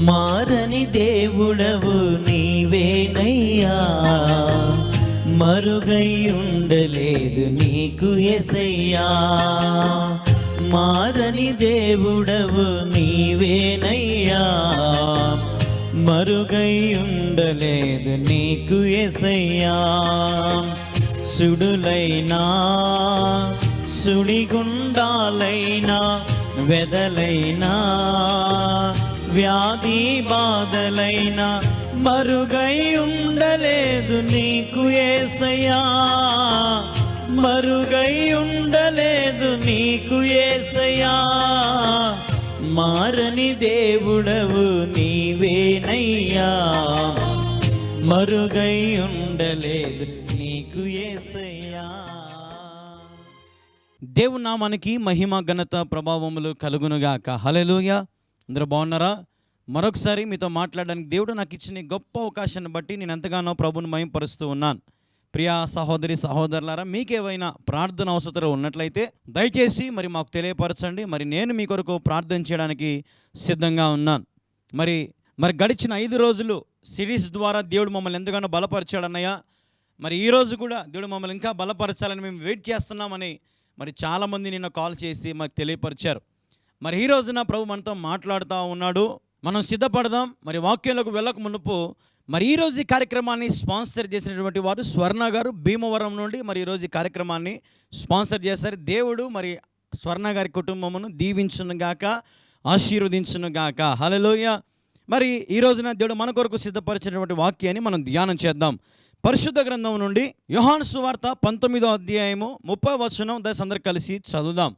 మారని దేవుడవు నీవేనయ్యా. మరుగై ఉండలేదు నీకు ఎసయ్యా. మారని దేవుడవు నీవేనయ్యా. మరుగై ఉండలేదు నీకు ఎసయ్యా. సుడులైనా సుడిగుండాలైనా వెదలైనా వ్యాధి బాధలైనా మరుగై ఉండలేదు నీకు ఏసయ్యా. మరుగై ఉండలేదు నీకు ఏసయ్యా. మారని దేవుడవు నీవేనయ్యా. మరుగై ఉండలేదు నీకు ఏసయ్యా. దేవునామానికి మహిమ ఘనత ప్రభావములు కలుగునుగాక. హలెలుయా అందరూ బాగున్నారా? మరొకసారి మీతో మాట్లాడడానికి దేవుడు నాకు ఇచ్చిన గొప్ప అవకాశాన్ని బట్టి నేను ఎంతగానో ప్రభుని మయంపరుస్తూ ఉన్నాను. ప్రియా సహోదరి సహోదరులారా మీకేవైనా ప్రార్థన అవసరం ఉన్నట్లయితే దయచేసి మరి మాకు తెలియపరచండి. మరి నేను మీ కొరకు ప్రార్థన చేయడానికి సిద్ధంగా ఉన్నాను. మరి మరి గడిచిన ఐదు రోజులు సిరీస్ ద్వారా దేవుడు మమ్మల్ని ఎంతగానో బలపరిచాడన్నయ్య. మరి ఈ రోజు కూడా దేవుడు మమ్మల్ని ఇంకా బలపరచాలని మేము వెయిట్ చేస్తున్నామని మరి చాలామంది నిన్న కాల్ చేసి మాకు తెలియపరిచారు. మరి ఈ రోజున ప్రభు మనతో మాట్లాడుతూ ఉన్నాడు. మనం సిద్ధపడదాం. మరి వాక్యంలోకి వెళ్ళక మునుపు మరి ఈరోజు ఈ కార్యక్రమాన్ని స్పాన్సర్ చేసినటువంటి వారు స్వర్ణ గారు భీమవరం నుండి మరి ఈరోజు ఈ కార్యక్రమాన్ని స్పాన్సర్ చేశారు. దేవుడు మరి స్వర్ణ గారి కుటుంబమును దీవించును గాక ఆశీర్వదించును గాక. హలోయ మరి ఈ రోజున దేవుడు మన కొరకు సిద్ధపరిచినటువంటి వాక్యాన్ని మనం ధ్యానం చేద్దాం. పరిశుద్ధ గ్రంథం నుండి యోహాను సువార్త పంతొమ్మిదో అధ్యాయము ముప్పై వచనం దశ అందరు కలిసి చదువుదాం.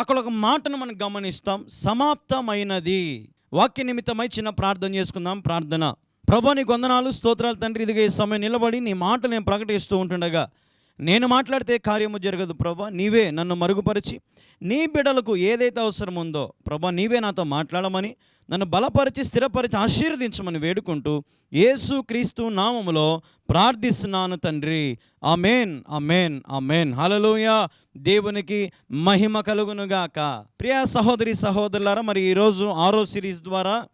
అక్కడ ఒక మాటను మనం గమనిస్తాం. సమాప్తమైనది. వాక్య నిమిత్తమై చిన్న ప్రార్థన చేసుకుందాం. ప్రార్థన. ప్రభా నీ వందనాలు స్తోత్రాలు తండ్రి. ఇదిగా సమయం నిలబడి నీ మాట నేను ప్రకటిస్తూ ఉంటుండగా నేను మాట్లాడితే కార్యము జరగదు. ప్రభా నీవే నన్ను మరుగుపరిచి నీ బిడ్డలకు ఏదైతే అవసరం ఉందో ప్రభా నీవే నాతో మాట్లాడమని నన్ను బలపరిచి స్థిరపరిచి ఆశీర్వదించమని వేడుకుంటూ యేసు క్రీస్తు నామములో ప్రార్థిస్తున్నాను తండ్రి. Amen amen amen. హలలోయ దేవునికి మహిమ కలుగునుగాక. ప్రియ సహోదరి సహోదరులారా మరి ఈరోజు ఆరో సిరీస్ ద్వారా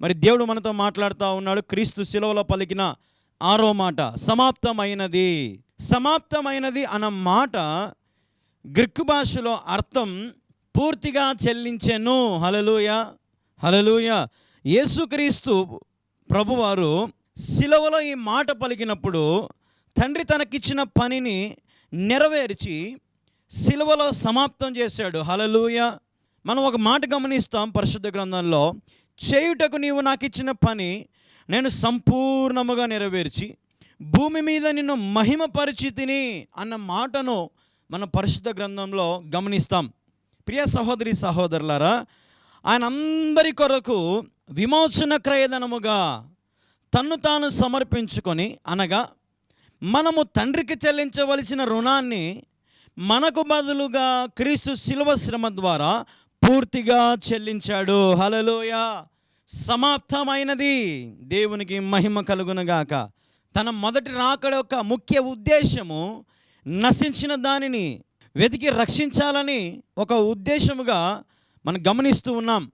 మరి దేవుడు మనతో మాట్లాడుతూ ఉన్నాడు. క్రీస్తు శిలువలో పలికిన ఆరో మాట సమాప్తమైనది. సమాప్తమైనది అన్న మాట గ్రిక్ భాషలో అర్థం పూర్తిగా చెల్లించెను. హలలుయ హలలుయ యేసుక్రీస్తు ప్రభువారు శిలవలో ఈ మాట పలికినప్పుడు తండ్రి తనకిచ్చిన పనిని నెరవేర్చి శిలవలో సమాప్తం చేశాడు. హలలుయ మనం ఒక మాట గమనిస్తాం పరిశుద్ధ గ్రంథంలో చేయుటకు నీవు నాకు ఇచ్చిన పని నేను సంపూర్ణముగా నెరవేర్చి భూమి మీద నిన్ను మహిమ పరిచితిని అన్న మాటను మన పరిశుద్ధ గ్రంథంలో గమనిస్తాం. ప్రియ సహోదరి సహోదరులారా ఆయన అందరి కొరకు విమోచన క్రయధనముగా తన్ను తాను సమర్పించుకొని అనగా మనము తండ్రికి చెల్లించవలసిన రుణాన్ని మనకు బదులుగా క్రీస్తు శిలువ శ్రమ ద్వారా పూర్తిగా చెల్లించాడు. హలలోయ సమాప్తమైనది. దేవునికి మహిమ కలుగునగాక. తన మొదటి రాకడ యొక్క ముఖ్య ఉద్దేశము నశించిన దానిని వెతికి రక్షించాలని ఒక ఉద్దేశముగా మనం గమనిస్తూ ఉన్నాం.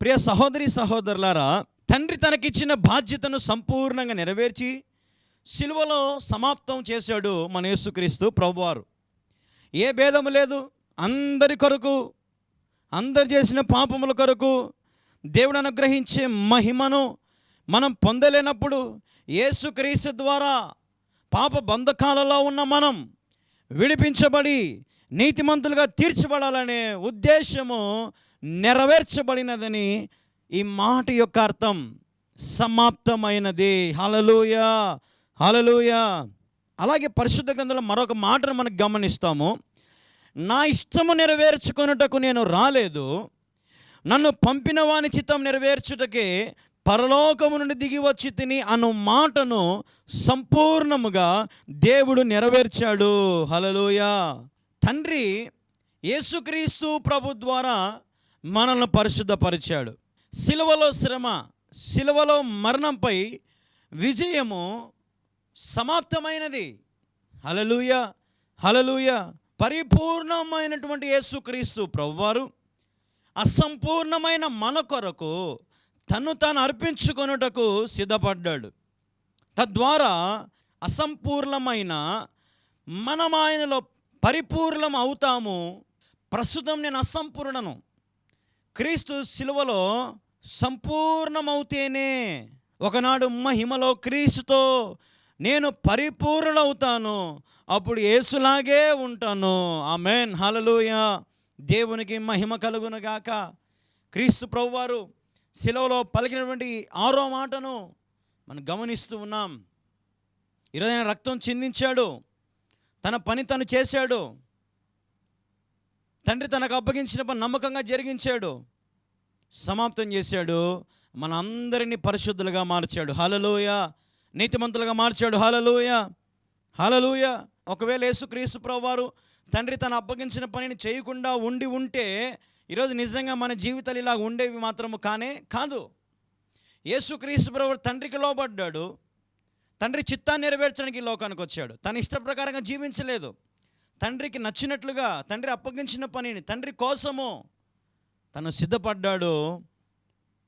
ప్రియ సహోదరి సహోదరులారా తండ్రి తనకిచ్చిన బాధ్యతను సంపూర్ణంగా నెరవేర్చి సిలువలో సమాప్తం చేశాడు మన యేసుక్రీస్తు ప్రభువారు. ఏ భేదము లేదు. అందరి కొరకు అందరు చేసిన పాపముల కొరకు దేవుడు అనుగ్రహించే మహిమను మనం పొందలేనప్పుడు యేసుక్రీస్తు ద్వారా పాప బంధకాలలో ఉన్న మనం విడిపించబడి నీతిమంతులుగా తీర్చబడాలనే ఉద్దేశము నెరవేర్చబడినదని ఈ మాట యొక్క అర్థం సమాప్తమైనది. హలలుయ హలలుయ అలాగే పరిశుద్ధ గ్రంథంలో మరొక మాటను మనకు గమనిస్తాము. నా ఇష్టము నెరవేర్చుకొనుటకు నేను రాలేదు. నన్ను పంపిన వాని చిత్తం నెరవేర్చుటకే పరలోకము నుండి దిగి వచ్చి తిని అను మాటను సంపూర్ణముగా దేవుడు నెరవేర్చాడు. హలలోయ తండ్రి యేసుక్రీస్తు ప్రభు ద్వారా మనల్ని పరిశుద్ధపరిచాడు. సిలువలో శ్రమ సిలువలో మరణంపై విజయము సమాప్తమైనది. హలలుయ హలలుయ పరిపూర్ణమైనటువంటి యేసుక్రీస్తు ప్రభువారు అసంపూర్ణమైన మన కొరకు తను తాను అర్పించుకొనుటకు సిద్ధపడ్డాడు. తద్వారా అసంపూర్ణమైన మనం ఆయనలో పరిపూర్ణం అవుతాము. ప్రస్తుతం నేను అసంపూర్ణను. క్రీస్తు శిలువలో సంపూర్ణమవుతేనే ఒకనాడు మహిమలో క్రీస్తుతో నేను పరిపూర్ణవుతాను అప్పుడు ఏసులాగే ఉంటాను. ఆమెన్. హలలుయ దేవునికి మహిమ కలుగునగాక క్రీస్తు ప్రభువారు శిలవలో పలికినటువంటి ఆరో మాటను మనం గమనిస్తూ ఉన్నాం. ఈరోజు ఆయన రక్తం చిందించాడు. తన పని తను చేశాడు. తండ్రి తనకు అప్పగించిన పని నమ్మకంగా జరిగించాడు. సమాప్తం చేశాడు. మన అందరినీ పరిశుద్ధులుగా మార్చాడు. హలలోయ నీతిమంతులుగా మార్చాడు. హలలోయ హలలోయ ఒకవేళ యేసుక్రీస్తు ప్రభు వారు తండ్రి తను అప్పగించిన పనిని చేయకుండా ఉండి ఉంటే ఈరోజు నిజంగా మన జీవితాలు ఇలా ఉండేవి మాత్రము కానే కాదు. యేసుక్రీస్తు ప్రభు తండ్రికి లోబడ్డాడు. తండ్రి చిత్తాన్ని నెరవేర్చడానికి లోకానికి వచ్చాడు. తన ఇష్ట ప్రకారంగా జీవించలేదు. తండ్రికి నచ్చినట్లుగా తండ్రి అప్పగించిన పనిని తండ్రి కోసము తను సిద్ధపడ్డాడు.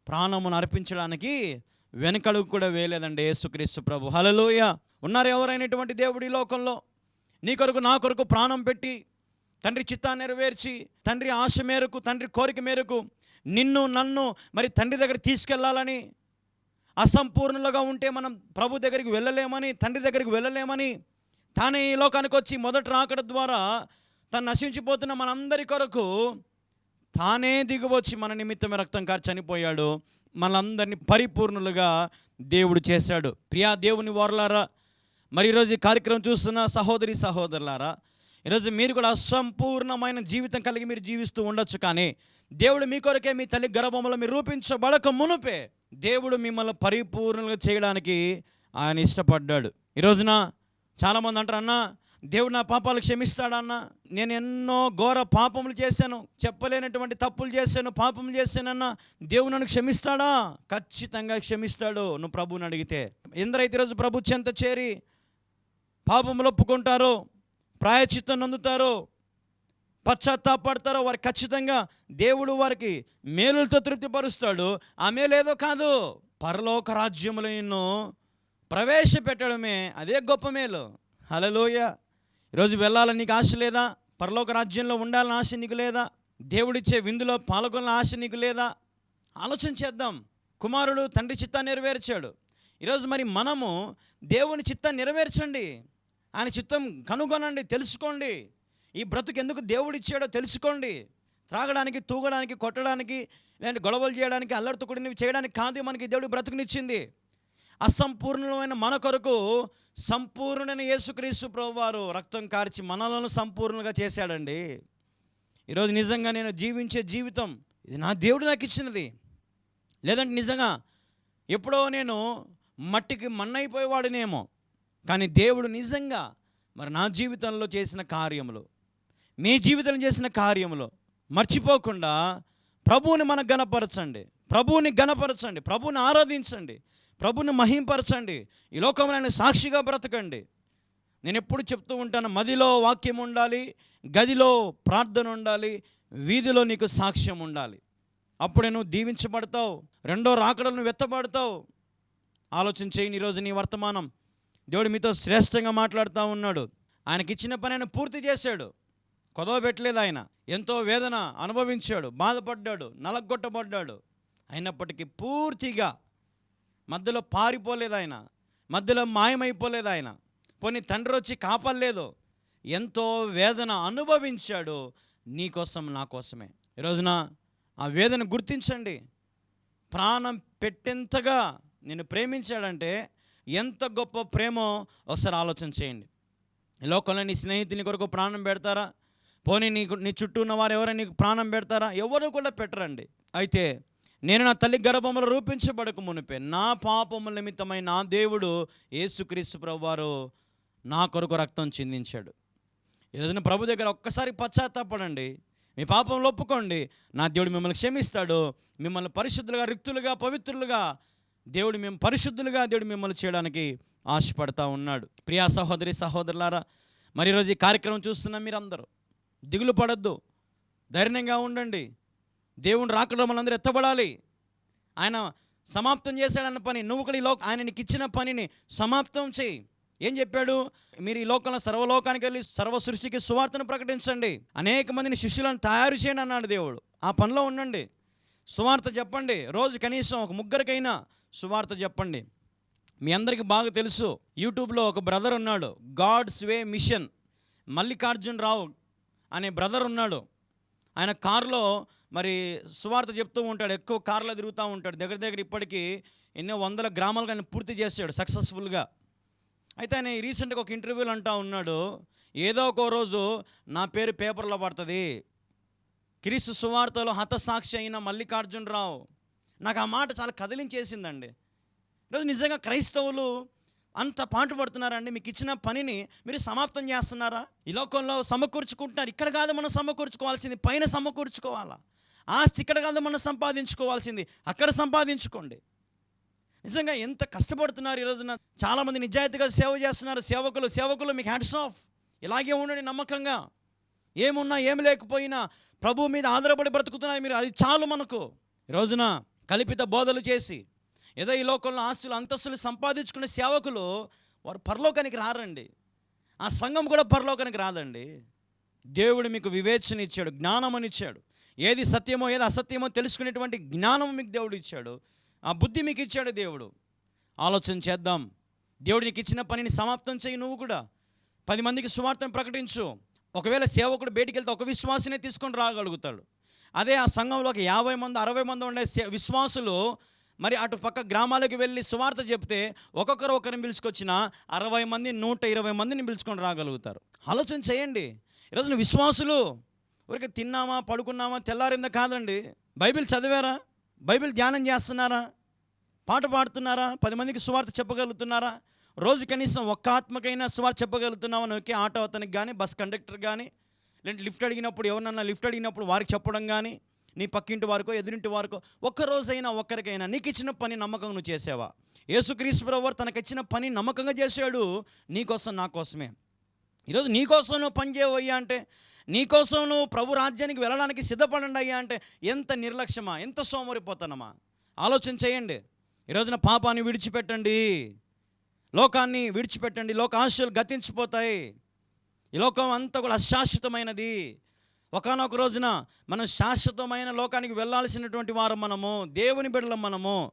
ప్రాణమును అర్పించడానికి వెనకడుగు కూడా వేయలేదండి యేసుక్రీస్తు ప్రభు. హలలోయ ఉన్నారు ఎవరైనటువంటి దేవుడి లోకంలో? నీ కొరకు నా కొరకు ప్రాణం పెట్టి తండ్రి చిత్తాన్ని నెరవేర్చి తండ్రి ఆశ మేరకు తండ్రి కోరిక మేరకు నిన్ను నన్ను మరి తండ్రి దగ్గర తీసుకెళ్ళాలని అసంపూర్ణులుగా ఉంటే మనం ప్రభు దగ్గరికి వెళ్ళలేమని తండ్రి దగ్గరికి వెళ్ళలేమని తానే ఈ లోకానికి వచ్చి మొదట రాకడ ద్వారా తను నశించిపోతున్న మనందరి కొరకు తానే దిగువచ్చి మన నిమిత్తమే రక్తం కారు చనిపోయాడు. మనందరినీ పరిపూర్ణులుగా దేవుడు చేశాడు. ప్రియా దేవుని వారలారా మరి ఈరోజు ఈ కార్యక్రమం చూస్తున్న సహోదరి సహోదరులారా ఈరోజు మీరు కూడా అసంపూర్ణమైన జీవితం కలిగి మీరు జీవిస్తూ ఉండొచ్చు కానీ దేవుడు మీ కొరకే మీ తల్లి గర్భంలో మీరు రూపించబడక మునుపే దేవుడు మిమ్మల్ని పరిపూర్ణంగా చేయడానికి ఆయన ఇష్టపడ్డాడు. ఈ రోజున చాలామంది అంటారు అన్న దేవుడు నా పాపాలు క్షమిస్తాడన్న నేను ఎన్నో ఘోర పాపములు చేశాను చెప్పలేనటువంటి తప్పులు చేశాను పాపములు చేశానన్న దేవుడు నన్ను క్షమిస్తాడా? ఖచ్చితంగా క్షమిస్తాడు. నువ్వు ప్రభువుని అడిగితే ఎందరైతే ఈరోజు ప్రభు చెంత చేరి పాపములు ఒప్పుకుంటారో ప్రాయచిత్తం నొందుతారో పశ్చాత్తాపడతారో వారు ఖచ్చితంగా దేవుడు వారికి మేలులతో తృప్తిపరుస్తాడు. ఆ మేలేదో కాదు. పరలోక రాజ్యములను ప్రవేశపెట్టడమే అదే గొప్ప మేలు. హలలోయ ఈరోజు వెళ్ళాలని నీకు ఆశ లేదా? పరలోక రాజ్యంలో ఉండాలని ఆశ నీకు లేదా? దేవుడిచ్చే విందులో పాల్గొనాలని ఆశ నీకు లేదా? ఆలోచన చేద్దాం. కుమారుడు తండ్రి చిత్తాన్ని నెరవేర్చాడు. ఈరోజు మరి మనము దేవుని చిత్తాన్ని నెరవేర్చండి. ఆయన చిత్తం కనుగొనండి తెలుసుకోండి. ఈ బ్రతుకు ఎందుకు దేవుడు ఇచ్చాడో తెలుసుకోండి. త్రాగడానికి తూగడానికి కొట్టడానికి లేదంటే గొడవలు చేయడానికి అల్లరితో కూడినవి చేయడానికి కాదు మనకి దేవుడు బ్రతుకునిచ్చింది. అసంపూర్ణమైన మన కొరకు సంపూర్ణమైన యేసుక్రీస్తు ప్రభువారు రక్తం కార్చి మనలను సంపూర్ణంగా చేశాడండి. ఈరోజు నిజంగా నేను జీవించే జీవితం ఇది నా దేవుడు నాకు ఇచ్చినది. లేదంటే నిజంగా ఎప్పుడో నేను మట్టికి మన్నైపోయేవాడినేమో. కానీ దేవుడు నిజంగా మరి నా జీవితంలో చేసిన కార్యములు మీ జీవితంలో చేసిన కార్యములు మర్చిపోకుండా ప్రభువుని మనకు గణపరచండి ప్రభువుని గణపరచండి ప్రభువుని ఆరాధించండి. ప్రభుని మహింపరచండి. ఈ లోకంలో ఆయన సాక్షిగా బ్రతకండి. నేను ఎప్పుడు చెప్తూ ఉంటాను మదిలో వాక్యం ఉండాలి గదిలో ప్రార్థన ఉండాలి వీధిలో నీకు సాక్ష్యం ఉండాలి. అప్పుడే నువ్వు దీవించబడతావు రెండో రాకడలను వెత్తబడతావు ఆలోచన చేయని ఈరోజు నీ వర్తమానం. దేవుడు మీతో శ్రేష్టంగా మాట్లాడుతూ ఉన్నాడు. ఆయనకి ఇచ్చిన పని ఆయన పూర్తి చేశాడు. కొదవ పెట్టలేదు ఆయన. ఎంతో వేదన అనుభవించాడు. బాధపడ్డాడు. నలగొట్టబడ్డాడు. అయినప్పటికీ పూర్తిగా మధ్యలో పారిపోలేదు ఆయన. మధ్యలో మాయమైపోలేదు ఆయన. పోనీ తండ్రి వచ్చి కాపాడలేదు. ఎంతో వేదన అనుభవించాడు. నీ కోసం నా కోసమే. ఈ రోజున ఆ వేదన గుర్తించండి. ప్రాణం పెట్టేంతగా నేను ప్రేమించాడంటే ఎంత గొప్ప ప్రేమో ఒకసారి ఆలోచన చేయండి. ఈ లోకంలో నీ స్నేహితుని కొరకు ప్రాణం పెడతారా? పోనీ నీకు నీ చుట్టూ ఉన్న వారు ఎవరైనా నీకు ప్రాణం పెడతారా? ఎవరు కూడా పెట్టరండి. అయితే నేను నా తల్లి గర్భములో రూపించబడక మునిపే నా పాపముల నిమిత్తమై నా దేవుడు యేసుక్రీస్తు ప్రభు వారు నా కొరకు రక్తం చిందించాడు. ఈరోజున ప్రభు దగ్గర ఒక్కసారి పశ్చాత్తాపడండి. మీ పాపంలో ఒప్పుకోండి. నా దేవుడు మిమ్మల్ని క్షమిస్తాడు. మిమ్మల్ని పరిశుద్ధులుగా రిక్తులుగా పవిత్రులుగా దేవుడు మేము పరిశుద్ధులుగా దేవుడు మిమ్మల్ని చేయడానికి ఆశపడతా ఉన్నాడు. ప్రియా సహోదరి సహోదరులారా మరి ఈరోజు ఈ కార్యక్రమం చూస్తున్న మీరందరూ దిగులు పడద్దు ధైర్యంగా ఉండండి. దేవుని రాకడం మనందరూ ఎత్తబడాలి. ఆయన సమాప్తం చేశాడన్న పని నువ్వు కూడా ఈ లోక ఆయన నీకు ఇచ్చిన పనిని సమాప్తం చేయి. ఏం చెప్పాడు? మీరు ఈ లోకంలో సర్వలోకానికి వెళ్ళి సర్వ సృష్టికి సువార్తను ప్రకటించండి. అనేక మందిని శిష్యులను తయారు చేయండి అన్నాడు దేవుడు. ఆ పనిలో ఉండండి. సువార్త చెప్పండి. రోజు కనీసం ఒక ముగ్గురికైనా సువార్త చెప్పండి. మీ అందరికీ బాగా తెలుసు యూట్యూబ్లో ఒక బ్రదర్ ఉన్నాడు God's way mission Mallikarjun Rao అనే బ్రదర్ ఉన్నాడు. ఆయన కారులో మరి సువార్త చెప్తూ ఉంటాడు ఎక్కువ కార్లో తిరుగుతూ ఉంటాడు. దగ్గర దగ్గర ఇప్పటికీ ఎన్నో వందల గ్రామాలు ఆయన పూర్తి చేశాడు సక్సెస్ఫుల్గా. అయితే ఆయన రీసెంట్గా ఒక ఇంటర్వ్యూలు అంటా ఉన్నాడు ఏదో ఒక రోజు నా పేరు పేపర్లో పడుతుంది. క్రీస్తు సువార్తలో హతసాక్షి అయిన మల్లికార్జునరావు నాకు ఆ మాట చాలా కదిలించేసిందండి. ఈరోజు నిజంగా క్రైస్తవులు అంత పాటు పడుతున్నారండి. మీకు ఇచ్చిన పనిని మీరు సమాప్తం చేస్తున్నారా? ఈ లోకంలో సమకూర్చుకుంటున్నారు. ఇక్కడ కాదు మనం సమకూర్చుకోవాల్సింది. పైన సమకూర్చుకోవాలా? ఆస్తి ఇక్కడ కాదు మనం సంపాదించుకోవాల్సింది. అక్కడ సంపాదించుకోండి. నిజంగా ఎంత కష్టపడుతున్నారు ఈ రోజున. చాలామంది నిజాయితీగా సేవ చేస్తున్నారు. సేవకులు సేవకులు మీకు హ్యాండ్స్ ఆఫ్ ఇలాగే ఉండండి నమ్మకంగా. ఏమున్నా ఏమి లేకపోయినా ప్రభు మీద ఆధారపడి బ్రతుకుతున్నారు మీరు. అది చాలు మనకు. ఈ రోజున కల్పిత బోధలు చేసి ఏదో ఈ లోకంలో ఆస్తులు అంతస్తులు సంపాదించుకునే సేవకులు వారు పరలోకానికి రారండి. ఆ సంఘం కూడా పరలోకానికి రాదండి. దేవుడు మీకు వివేచన ఇచ్చాడు జ్ఞానం ఇచ్చాడు. ఏది సత్యమో ఏది అసత్యమో తెలుసుకునేటువంటి జ్ఞానం మీకు దేవుడు ఇచ్చాడు. ఆ బుద్ధి మీకు ఇచ్చాడు దేవుడు. ఆలోచన చేద్దాం. దేవుడు నీకు ఇచ్చిన పనిని సమాప్తం చేయి నువ్వు కూడా. పది మందికి సువార్తను ప్రకటించు. ఒకవేళ సేవకుడు బయటికి వెళ్తే ఒక విశ్వాసనే తీసుకొని రాగలుగుతాడు. అదే ఆ సంఘంలో ఒక యాభై మంది అరవై మంది ఉండే విశ్వాసులు మరి అటు పక్క గ్రామాలకు వెళ్ళి సువార్త చెప్తే ఒక్కొక్కరు ఒకరిని పిలుచుకొచ్చిన అరవై మంది నూట ఇరవై మందిని పిలుచుకొని రాగలుగుతారు. ఆలోచన చేయండి. ఈరోజు విశ్వాసులు ఊరికి తిన్నామా పడుకున్నామా తెల్లారిందా కాదండి. బైబిల్ చదివారా? బైబిల్ ధ్యానం చేస్తున్నారా? పాట పాడుతున్నారా? పది మందికి సువార్త చెప్పగలుగుతున్నారా? రోజు కనీసం ఒక్క ఆత్మకైనా సువార్త చెప్పగలుగుతున్నామని ఒకే ఆటో అతనికి కానీ బస్ కండక్టర్ కానీ లేదంటే లిఫ్ట్ అడిగినప్పుడు ఎవరినన్నా లిఫ్ట్ అడిగినప్పుడు వారికి చెప్పడం కానీ నీ పక్కింటి వారికో ఎదురింటి వారికో ఒక్కరోజైనా ఒక్కరికైనా నీకు ఇచ్చిన పని నమ్మకంగా నువ్వు చేసావా? యేసుక్రీస్తు ప్రభు తనకు ఇచ్చిన పని నమ్మకంగా చేశాడు. నీకోసం నా కోసమే. ఈరోజు నీకోసం నువ్వు పనిచేయవయ్యా అంటే నీకోసం నువ్వు ప్రభు రాజ్యానికి వెళ్ళడానికి సిద్ధపడండి అయ్యా అంటే ఎంత నిర్లక్ష్యమా ఎంత సోమరిపోతానమా? ఆలోచన చేయండి. ఈరోజున పాపాన్ని విడిచిపెట్టండి. లోకాన్ని విడిచిపెట్టండి. లోక ఆశలు గతించిపోతాయి. ఈ లోకం అంతా కూడా అశాశ్వతమైనది. ఒకనొక రోజున మనం శాశ్వతమైన లోకానికి వెళ్ళాల్సినటువంటి వారు మనము దేవుని బిడ్డలం మనము.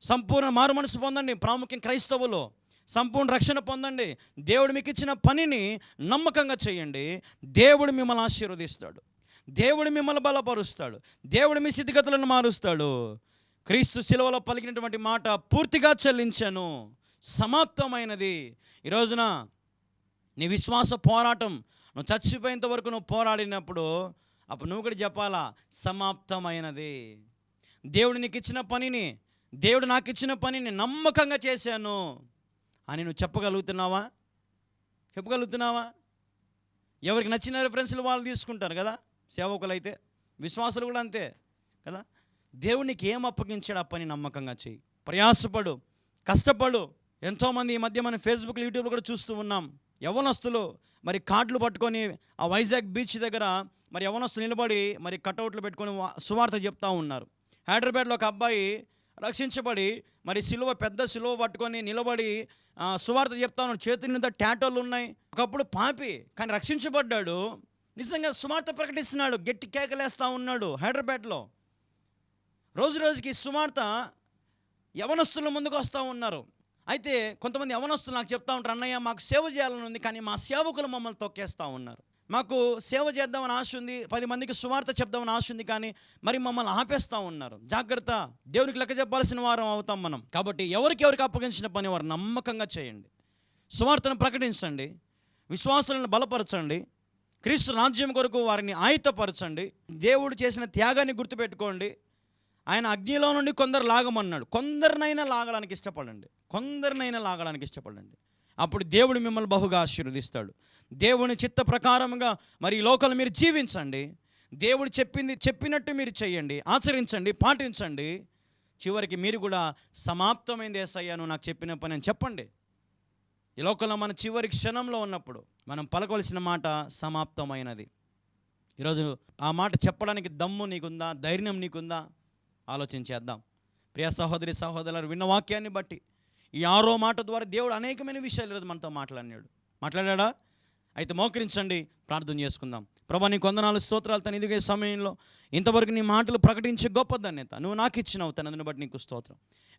సంపూర్ణ మారు మనసు పొందండి ప్రాముఖ్యం క్రైస్తవులు. సంపూర్ణ రక్షణ పొందండి. దేవుడు మీకు ఇచ్చిన పనిని నమ్మకంగా చేయండి. దేవుడు మిమ్మల్ని ఆశీర్వదిస్తాడు. దేవుడు మిమ్మల్ని బలపరుస్తాడు. దేవుడు మీ స్థితిగతులను మారుస్తాడు. క్రీస్తు శిలువలో పలికినటువంటి మాట పూర్తిగా చెల్లించాను. సమాప్తమైనది. ఈ రోజున నీ విశ్వాస పోరాటం నువ్వు చచ్చిపోయేంత వరకు నువ్వు పోరాడినప్పుడు అప్పుడు నువ్వు కూడా చెప్పాలా సమాప్తమైనది. దేవుడు నీకు ఇచ్చిన పనిని దేవుడు నాకు ఇచ్చిన పనిని నమ్మకంగా చేశాను అని నువ్వు చెప్పగలుగుతున్నావా? చెప్పగలుగుతున్నావా? ఎవరికి నచ్చిన రిఫరెన్స్లు వాళ్ళు తీసుకుంటారు కదా సేవకులైతే విశ్వాసులు కూడా అంతే కదా. దేవుడికి ఏం అప్పగించాడు ఆ పని నమ్మకంగా చేయి ప్రయాసపడు కష్టపడు. ఎంతోమంది ఈ మధ్య మనం ఫేస్బుక్ యూట్యూబ్లో కూడా చూస్తూ ఉన్నాం. యవనస్తులు మరి కార్డులు పట్టుకొని ఆ వైజాగ్ బీచ్ దగ్గర మరి యవనస్తులు నిలబడి మరి కటౌట్లు పెట్టుకొని సువార్త చెప్తా ఉన్నారు. హైదరాబాద్లో ఒక అబ్బాయి రక్షించబడి మరి సిలువ పెద్ద సిలువ పట్టుకొని నిలబడి సువార్త చెప్తా ఉన్నాడు చేతుల నిండా ట్యాటోలు ఉన్నాయి. ఒకప్పుడు పాపి కానీ రక్షించబడ్డాడు. నిజంగా సువార్త ప్రకటిస్తున్నాడు. గట్టి కేకలేస్తూ ఉన్నాడు హైదరాబాద్లో. రోజు రోజుకి సువార్త యవనస్తుల ముందుకు వస్తూ ఉన్నారు. అయితే కొంతమంది యవనస్తులు నాకు చెప్తా ఉంటారు అన్నయ్య మాకు సేవ చేయాలని ఉంది కానీ మా సేవకులు మమ్మల్ని తొక్కేస్తూ ఉన్నారు. మాకు సేవ చేద్దామని ఆశ ఉంది పది మందికి సువార్త చెప్దామని ఆశ ఉంది కానీ మరి మమ్మల్ని ఆపేస్తూ ఉన్నారు. జాగ్రత్త దేవునికి లెక్క చెప్పాల్సిన వారం అవుతాం మనం. కాబట్టి ఎవరికి ఎవరికి అప్పగించిన పని వారు నమ్మకంగా చేయండి. సువార్తను ప్రకటించండి విశ్వాసాలను బలపరచండి క్రీస్తు రాజ్యం కొరకు వారిని ఆయుతపరచండి దేవుడు చేసిన త్యాగాన్ని గుర్తుపెట్టుకోండి ఆయన అగ్నిలో నుండి కొందరు లాగమన్నాడు. కొందరినైనా లాగడానికి ఇష్టపడండి. కొందరినైనా లాగడానికి ఇష్టపడండి. అప్పుడు దేవుడు మిమ్మల్ని బహుగా ఆశీర్వదిస్తాడు. దేవుని చిత్త ప్రకారంగా మరి ఈ మీరు జీవించండి. దేవుడు చెప్పింది చెప్పినట్టు మీరు చేయండి. ఆచరించండి పాటించండి. చివరికి మీరు కూడా సమాప్తమైంది ఏసయ్యాను నాకు చెప్పిన పని అని చెప్పండి. ఈ లోకంలో మన చివరి క్షణంలో ఉన్నప్పుడు మనం పలకవలసిన మాట సమాప్తమైనది. ఈరోజు ఆ మాట చెప్పడానికి దమ్ము నీకుందా? ధైర్యం నీకుందా? ఆలోచించేద్దాం ప్రియ సహోదరి సహోదరులు విన్న వాక్యాన్ని బట్టి ఈ ఆరో మాట ద్వారా దేవుడు అనేకమైన విషయాలు ఈరోజు మనతో మాట్లాడినాడు. మాట్లాడా అయితే మోకరించండి ప్రార్థన చేసుకుందాం. ప్రభా నీ కొందనాలు స్తోత్రాలు తన ఎదిగే సమయంలో ఇంతవరకు నీ మాటలు ప్రకటించే గొప్ప ధన్యత. నువ్వు నాకు ఇచ్చినావు తనని బట్టి నీకు స్తోత్రం.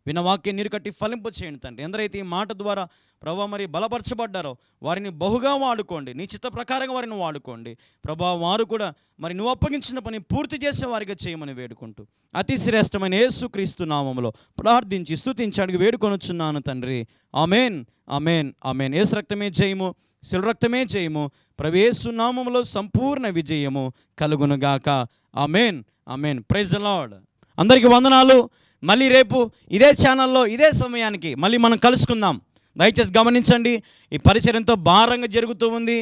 విన్న వాక్యం నీరు కట్టి ఫలింపు చేయండి తండ్రి. ఎందరైతే ఈ మాట ద్వారా ప్రభా మరి బలపరచబడ్డారో వారిని బహుగా వాడుకోండి. నీ చిత్త ప్రకారంగా వారిని వాడుకోండి. ప్రభా వారు కూడా మరి నువ్వు అప్పగించిన పని పూర్తి చేసే వారిగా చేయమని వేడుకుంటూ అతి శ్రేష్టమైన యేసుక్రీస్తు నామములో ప్రార్థించి స్థుతించడానికి అడిగి వేడుకొనుచున్నాను తండ్రి. అమేన్ అమేన్ ఆమెన్. ఏసు రక్తమే జయము శిలరక్తమే చేయము జయము ప్రవేశు నామములో సంపూర్ణ విజయము కలుగునుగాక. Amen amen praise Lord. అందరికీ వందనాలు. మళ్ళీ రేపు ఇదే ఛానల్లో ఇదే సమయానికి మళ్ళీ మనం కలుసుకుందాం. దయచేసి గమనించండి ఈ పరిచయం ఎంతో భారంగా జరుగుతూ ఉంది.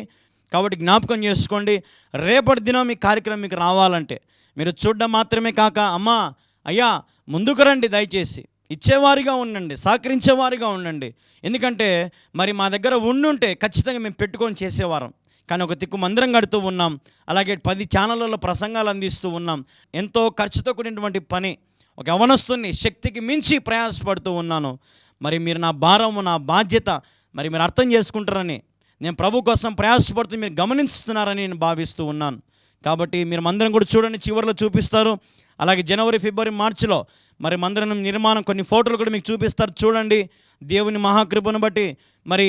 కాబట్టి జ్ఞాపకం చేసుకోండి రేపటి దినం ఈ కార్యక్రమం మీకు రావాలంటే మీరు చూడడం మాత్రమే కాక అమ్మా అయ్యా ముందుకు రండి దయచేసి. ఇచ్చేవారిగా ఉండండి సహకరించేవారిగా ఉండండి. ఎందుకంటే మరి మా దగ్గర ఉండుంటే ఖచ్చితంగా మేము పెట్టుకొని చేసేవారం. కానీ ఒక తిక్కు మందిరం కడుతూ ఉన్నాం అలాగే పది ఛానళ్ళలో ప్రసంగాలు అందిస్తూ ఉన్నాం. ఎంతో ఖర్చుతో కూడినటువంటి పని. ఒక అవనస్తుని శక్తికి మించి ప్రయాసపడుతూ ఉన్నాను. మరి మీరు నా భారము నా బాధ్యత మరి మీరు అర్థం చేసుకుంటారని నేను ప్రభు కోసం ప్రయాసపడుతూ మీరు గమనిస్తున్నారని నేను భావిస్తూ ఉన్నాను. కాబట్టి మీరు మందిరం కూడా చూడండి చివరిలో చూపిస్తారు. అలాగే జనవరి ఫిబ్రవరి మార్చిలో మరి మందిరం నిర్మాణం కొన్ని ఫోటోలు కూడా మీకు చూపిస్తారు. చూడండి దేవుని మహాకృపను బట్టి మరి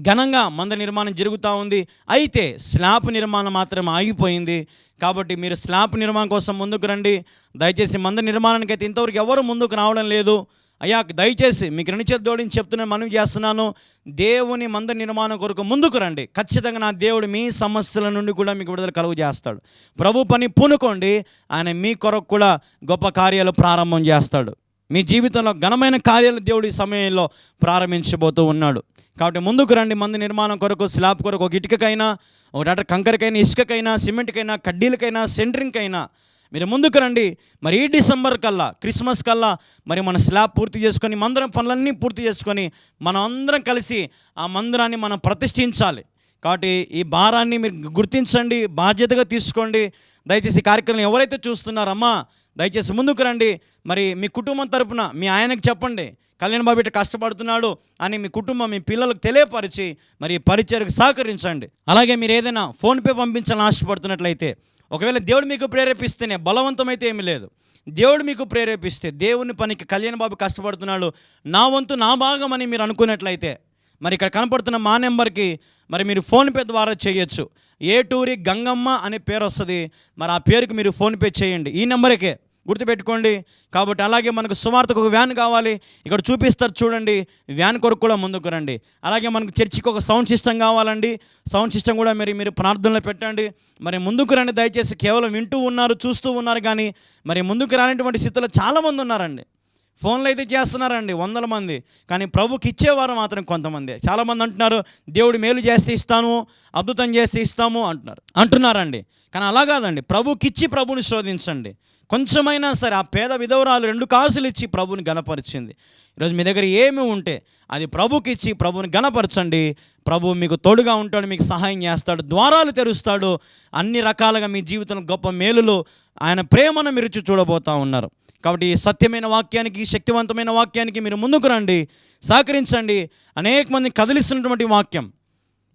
ఘనంగా మంద నిర్మాణం జరుగుతూ ఉంది. అయితే స్లాబ్ నిర్మాణం మాత్రం ఆగిపోయింది. కాబట్టి మీరు స్లాబ్ నిర్మాణం కోసం ముందుకు రండి. దయచేసి మంద నిర్మాణానికి అయితే ఇంతవరకు ఎవరు ముందుకు రావడం లేదు. అయ్యా దయచేసి మీకు రెండు చేతి జోడించి చెప్తున్నా మనవి చేస్తున్నాను. దేవుని మంద నిర్మాణం కొరకు ముందుకు రండి. ఖచ్చితంగా నా దేవుడు మీ సమస్యల నుండి కూడా మీకు విడుదల కలుగు చేస్తాడు. ప్రభు పని పూనుకోండి. ఆయన మీ కొరకు కూడా గొప్ప కార్యాలు ప్రారంభం చేస్తాడు. మీ జీవితంలో ఘనమైన కార్యాలు దేవుడు ఈ సమయంలో ప్రారంభించబోతూ ఉన్నాడు. కాబట్టి ముందుకు రండి మంది నిర్మాణం కొరకు స్లాబ్ కొరకు ఒక ఇటుకకైనా ఒక డాక్టర్ కంకరకైనా ఇసుకకైనా సిమెంట్కైనా కడ్డీలకైనా సెంటరింగ్కైనా మీరు ముందుకు రండి. మరి ఈ డిసెంబర్ కల్లా క్రిస్మస్ కల్లా మరి మన స్లాబ్ పూర్తి చేసుకొని మందిరం పనులన్నీ పూర్తి చేసుకొని మనం అందరం కలిసి ఆ మందిరాన్ని మనం ప్రతిష్ఠించాలి. కాబట్టి ఈ భారాన్ని మీరు గుర్తించండి బాధ్యతగా తీసుకోండి. దయచేసి కార్యక్రమం ఎవరైతే చూస్తున్నారమ్మా దయచేసి ముందుకు రండి. మరి మీ కుటుంబం తరపున మీ ఆయనకు చెప్పండి. కళ్యాణ్ బాబు ఇట్లా కష్టపడుతున్నాడు అని మీ కుటుంబం మీ పిల్లలకు తెలియపరిచి మరి పరిచయకు సహకరించండి. అలాగే మీరు ఏదైనా ఫోన్పే పంపించాలని ఆశపడుతున్నట్లయితే ఒకవేళ దేవుడు మీకు ప్రేరేపిస్తేనే బలవంతమైతే ఏమీ లేదు. దేవుడు మీకు ప్రేరేపిస్తే దేవుని పనికి కళ్యాణ్ బాబు కష్టపడుతున్నాడు నా వంతు నా భాగం అని మీరు అనుకున్నట్లయితే మరి ఇక్కడ కనపడుతున్న మా నెంబర్కి మరి మీరు ఫోన్పే ద్వారా చేయొచ్చు. ఏటూరి గంగమ్మ అనే పేరు వస్తుంది. మరి ఆ పేరుకి మీరు ఫోన్పే చేయండి. ఈ నెంబర్కే గుర్తుపెట్టుకోండి. కాబట్టి అలాగే మనకు సుమార్తకు ఒక వ్యాన్ కావాలి. ఇక్కడ చూపిస్తారు చూడండి. వ్యాన్ కొరకు కూడా ముందుకు రండి. అలాగే మనకు చర్చికి ఒక సౌండ్ సిస్టమ్ కావాలండి. సౌండ్ సిస్టమ్ కూడా మరి మీరు ప్రార్థనలో పెట్టండి. మరి ముందుకు రండి దయచేసి. కేవలం వింటూ ఉన్నారు చూస్తూ ఉన్నారు కానీ మరి ముందుకు రానటువంటి స్థితిలో చాలామంది ఉన్నారండి. ఫోన్లు అయితే చేస్తున్నారండి వందల మంది. కానీ ప్రభుకి ఇచ్చేవారు మాత్రం కొంతమంది. చాలామంది అంటున్నారు దేవుడు మేలు చేస్తే ఇస్తాను అద్భుతం చేస్తే ఇస్తాము అంటున్నారు. అంటున్నారండి. కానీ అలా కాదండి. ప్రభుకిచ్చి ప్రభుని శోధించండి. కొంచెమైనా సరే ఆ పేద విధవరాలు రెండు కాసులు ఇచ్చి ప్రభుని గణపరిచింది. ఈరోజు మీ దగ్గర ఏమి ఉంటే అది ప్రభుకి ఇచ్చి ప్రభుని గణపరచండి. ప్రభు మీకు తోడుగా ఉంటాడు మీకు సహాయం చేస్తాడు ద్వారాలు తెరుస్తాడు. అన్ని రకాలుగా మీ జీవితంలో గొప్ప మేలులో ఆయన ప్రేమను మీరు చూడబోతూ చూడబోతా ఉన్నారు. కాబట్టి ఈ సత్యమైన వాక్యానికి శక్తివంతమైన వాక్యానికి మీరు ముందుకు రండి సహకరించండి. అనేక మంది కదిలిస్తున్నటువంటి వాక్యం.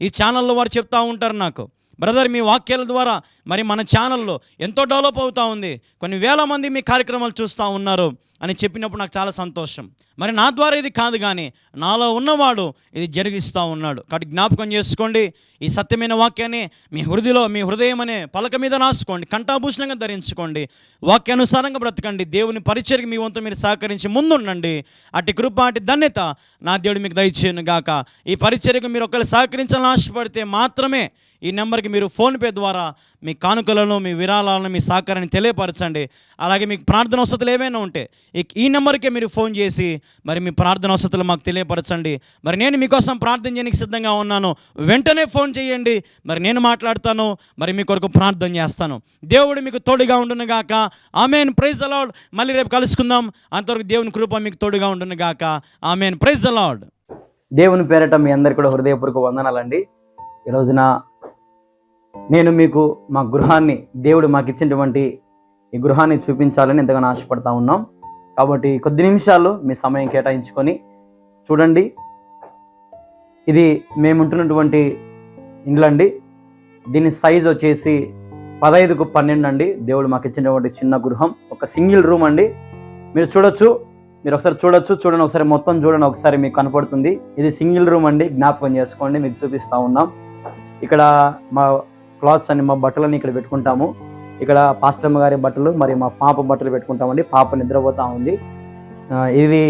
ఈ ఛానల్లో వారు చెప్తూ ఉంటారు నాకు. బ్రదర్ మీ వాక్యాల ద్వారా మరి మన ఛానల్లో ఎంతో డెవలప్ అవుతూ ఉంది. కొన్ని వేల మంది మీ కార్యక్రమాలు చూస్తూ ఉన్నారు. అని చెప్పినప్పుడు నాకు చాలా సంతోషం. మరి నా ద్వారా ఇది కాదు కానీ నాలో ఉన్నవాడు ఇది జరిగిస్తూ ఉన్నాడు. కాబట్టి జ్ఞాపకం చేసుకోండి ఈ సత్యమైన వాక్యాన్ని మీ హృదయలో మీ హృదయం అనే పలక మీద రాసుకోండి కంఠాభూషణంగా ధరించుకోండి. వాక్యానుసారంగా బ్రతకండి. దేవుని పరిచయకి మీ వంతు మీరు సహకరించి ముందుండండి. అటు కృప అటు ధన్యత నా దేవుడు మీకు దయచేయను గాక. ఈ పరిచర్యకు మీరు ఒకరు సహకరించాలని ఆశపడితే మాత్రమే ఈ నెంబర్కి మీరు ఫోన్పే ద్వారా మీ కానుకలను మీ విరాళాలను మీ సహకారాన్ని తెలియపరచండి. అలాగే మీకు ప్రార్థన వసతులు ఏవైనా ఉంటే ఈ- ఈ నెంబర్కే మీరు ఫోన్ చేసి మరి మీ ప్రార్థన వసతులు మాకు తెలియపరచండి. మరి నేను మీకోసం ప్రార్థన చేయడానికి సిద్ధంగా ఉన్నాను. వెంటనే ఫోన్ చేయండి. మరి నేను మాట్లాడతాను. మరి మీ కొరకు ప్రార్థన చేస్తాను. దేవుడు మీకు తోడుగా ఉండునుగాక ఆమెన్. ప్రైజ్ అలాడ్ మళ్ళీ రేపు కలుసుకుందాం. అంతవరకు దేవుని కృప మీకు తోడుగా ఉండును గాక. ఆమెన్. ప్రైజ్ అలాడ్ దేవుని పేరట మీ అందరికీ కూడా హృదయపూర్వక వందనాలండి ఈ రోజున నేను మీకు మా గృహాన్ని దేవుడు మాకు ఇచ్చినటువంటి ఈ గృహాన్ని చూపించాలని ఎంతగానో ఆశపడతా ఉన్నాం. కాబట్టి కొద్ది నిమిషాలు మీ సమయం కేటాయించుకొని చూడండి. ఇది మేము ఉంటున్నటువంటి ఇండ్లండి దీని సైజ్ వచ్చేసి పదహైదుకు పన్నెండు అండి. దేవుడు మాకు ఇచ్చినటువంటి చిన్న గృహం. ఒక సింగిల్ రూమ్ అండి. మీరు చూడొచ్చు మీరు ఒకసారి చూడొచ్చు చూడండి ఒకసారి మొత్తం చూడండి ఒకసారి మీకు కనపడుతుంది. ఇది సింగిల్ రూమ్ అండి. జ్ఞాపకం చేసుకోండి మీకు చూపిస్తూ ఉన్నాం. ఇక్కడ మా క్లాత్స్ అని మా బట్టలని ఇక్కడ పెట్టుకుంటాము. ఇక్కడ పాస్టమ్మ గారి బట్టలు మరి మా పాప బట్టలు పెట్టుకుంటామండి. పాప నిద్రపోతా ఉంది. ఇది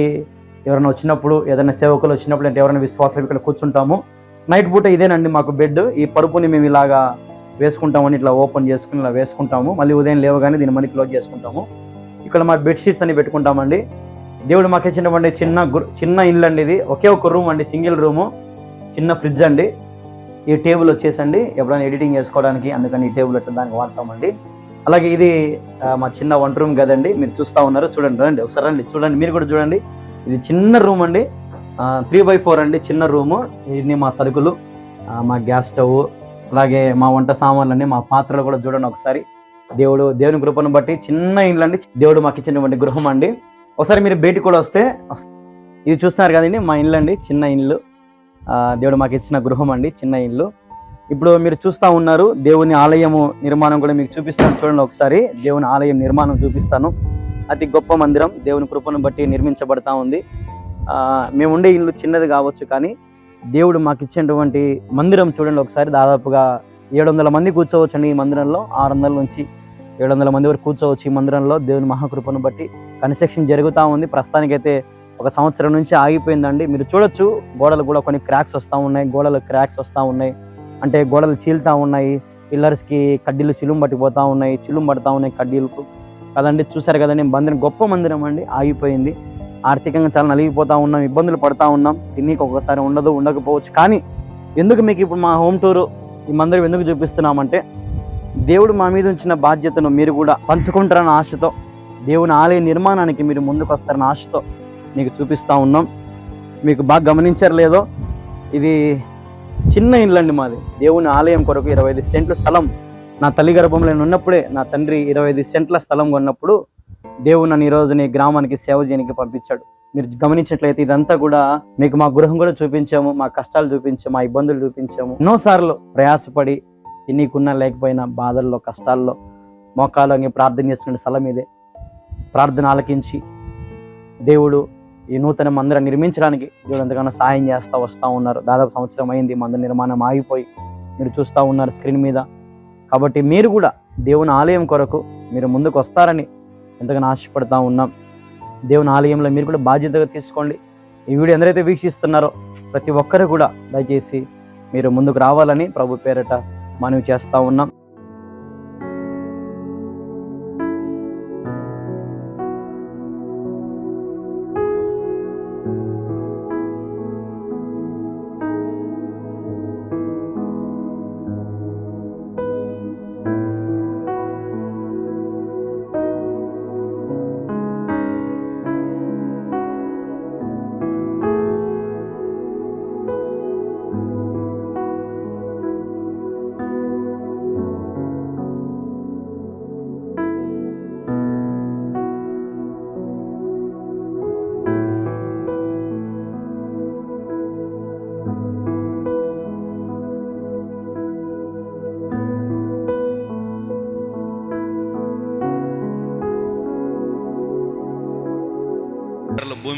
ఎవరైనా వచ్చినప్పుడు ఏదైనా సేవకులు వచ్చినప్పుడు అంటే ఎవరైనా విశ్వాసాలు ఇక్కడ కూర్చుంటాము. నైట్ పూట ఇదేనండి మాకు బెడ్. ఈ పరుపుని మేము ఇలాగా వేసుకుంటామని ఇట్లా ఓపెన్ చేసుకుని ఇలా వేసుకుంటాము. మళ్ళీ ఉదయం లేవగానే దీన్ని మళ్ళీ క్లోజ్ చేసుకుంటాము. ఇక్కడ మా బెడ్షీట్స్ అని పెట్టుకుంటామండి. దేవుడు మాకు ఇచ్చినటువంటి చిన్న చిన్న ఇల్లు అండి ఇది. ఒకే ఒక రూమ్ అండి సింగిల్ రూము. చిన్న ఫ్రిడ్జ్ అండి. ఈ టేబుల్ వచ్చేసండి. ఎప్పుడైనా ఎడిటింగ్ చేసుకోవడానికి అందుకని ఈ టేబుల్ ఎట్లా దానికి వాడతామండి. అలాగే ఇది మా చిన్న వంట రూమ్ కదండి మీరు చూస్తూ ఉన్నారు. చూడండి రండి ఒకసారి రండి చూడండి మీరు కూడా చూడండి. ఇది చిన్న రూమ్ అండి. త్రీ బై ఫోర్ అండి చిన్న రూము ఇన్ని మా సరుకులు మా గ్యాస్ స్టవ్ అలాగే మా వంట సామాన్లన్నీ మా పాత్రలు కూడా చూడండి ఒకసారి. దేవుడు దేవుని కృపను బట్టి చిన్న ఇండ్లు అండి. దేవుడు మాకు ఇచ్చినటువంటి గృహం అండి. ఒకసారి మీరు బయటికి కూడా వస్తే ఇది చూస్తున్నారు కదండి మా ఇల్లు అండి చిన్న ఇల్లు ఆ, దేవుడు మాకు ఇచ్చిన గృహం అండి చిన్న ఇల్లు ఇప్పుడు మీరు చూస్తూ ఉన్నారు దేవుని ఆలయము నిర్మాణం కూడా మీకు చూపిస్తాను. చూడండి ఒకసారి దేవుని ఆలయం నిర్మాణం చూపిస్తాను. అతి గొప్ప మందిరం దేవుని కృపను బట్టి నిర్మించబడతా ఉంది. మేము ఉండే ఇల్లు చిన్నది కావచ్చు కానీ దేవుడు మాకు ఇచ్చినటువంటి మందిరం చూడండి ఒకసారి. దాదాపుగా ఏడు వందల మంది కూర్చోవచ్చండి ఈ మందిరంలో. ఆరు వందల నుంచి ఏడు వందల మంది వరకు కూర్చోవచ్చు ఈ మందిరంలో. దేవుని మహాకృపను బట్టి కన్స్ట్రక్షన్ జరుగుతూ ఉంది. ప్రస్తుతానికైతే ఒక సంవత్సరం నుంచి ఆగిపోయిందండి. మీరు చూడొచ్చు గోడలు కూడా కొన్ని క్రాక్స్ వస్తూ ఉన్నాయి. గోడలు క్రాక్స్ వస్తూ ఉన్నాయి. అంటే గోడలు చీలుతా ఉన్నాయి పిల్లర్స్కి కడ్డీలు చిలుం పట్టిపోతూ ఉన్నాయి చిలుం పడతా ఉన్నాయి కడ్డీలకు. కదండి చూసారు కదండి మందిరం గొప్ప మందిరం అండి ఆగిపోయింది. ఆర్థికంగా చాలా నలిగిపోతూ ఉన్నాం ఇబ్బందులు పడతా ఉన్నాం తిన్నీకి ఒక్కసారి ఉండదు ఉండకపోవచ్చు. కానీ ఎందుకు మీకు ఇప్పుడు మా హోమ్ టూరు ఈ మందిరం ఎందుకు చూపిస్తున్నామంటే దేవుడు మా మీద ఉంచిన బాధ్యతను మీరు కూడా పంచుకుంటారన్న ఆశతో దేవుని ఆలయ నిర్మాణానికి మీరు ముందుకు వస్తారన్న ఆశతో మీకు చూపిస్తూ ఉన్నాం. మీకు బాగా గమనించరు లేదో ఇది చిన్న ఇల్లు అండి మాది. దేవుని ఆలయం కొరకు ఇరవై ఐదు సెంట్ల స్థలం. నా తల్లి గర్భంలో నేను ఉన్నప్పుడే నా తండ్రి ఇరవై ఐదు సెంట్ల స్థలం కొన్నప్పుడు దేవుడు నన్ను ఈరోజు రోజుని గ్రామానికి సేవ చేయడానికి పంపించాడు. మీరు గమనించినట్లయితే ఇదంతా కూడా మీకు మా గృహం కూడా చూపించాము మా కష్టాలు చూపించాము మా ఇబ్బందులు చూపించాము. ఎన్నోసార్లు ప్రయాసపడి ఎన్నికున్నా లేకపోయినా బాధల్లో కష్టాల్లో మోకాలు ప్రార్థన చేస్తున్న స్థలం ఇదే. ప్రార్థన ఆలకించి దేవుడు ఈ నూతన మందిరం నిర్మించడానికి దేవుడు ఎంతగానో సహాయం చేస్తూ వస్తూ ఉన్నారు. దాదాపు సంవత్సరం అయింది మందిర నిర్మాణం ఆగిపోయి మీరు చూస్తూ ఉన్నారు స్క్రీన్ మీద. కాబట్టి మీరు కూడా దేవుని ఆలయం కొరకు మీరు ముందుకు వస్తారని ఎంతగానో ఆశపడతా ఉన్నాం. దేవుని ఆలయంలో మీరు కూడా బాధ్యతగా తీసుకోండి. ఈ వీడియో ఎందరైతే వీక్షిస్తున్నారో ప్రతి ఒక్కరు కూడా దయచేసి మీరు ముందుకు రావాలని ప్రభు పేరట మనవి చేస్తూ ఉన్నాం.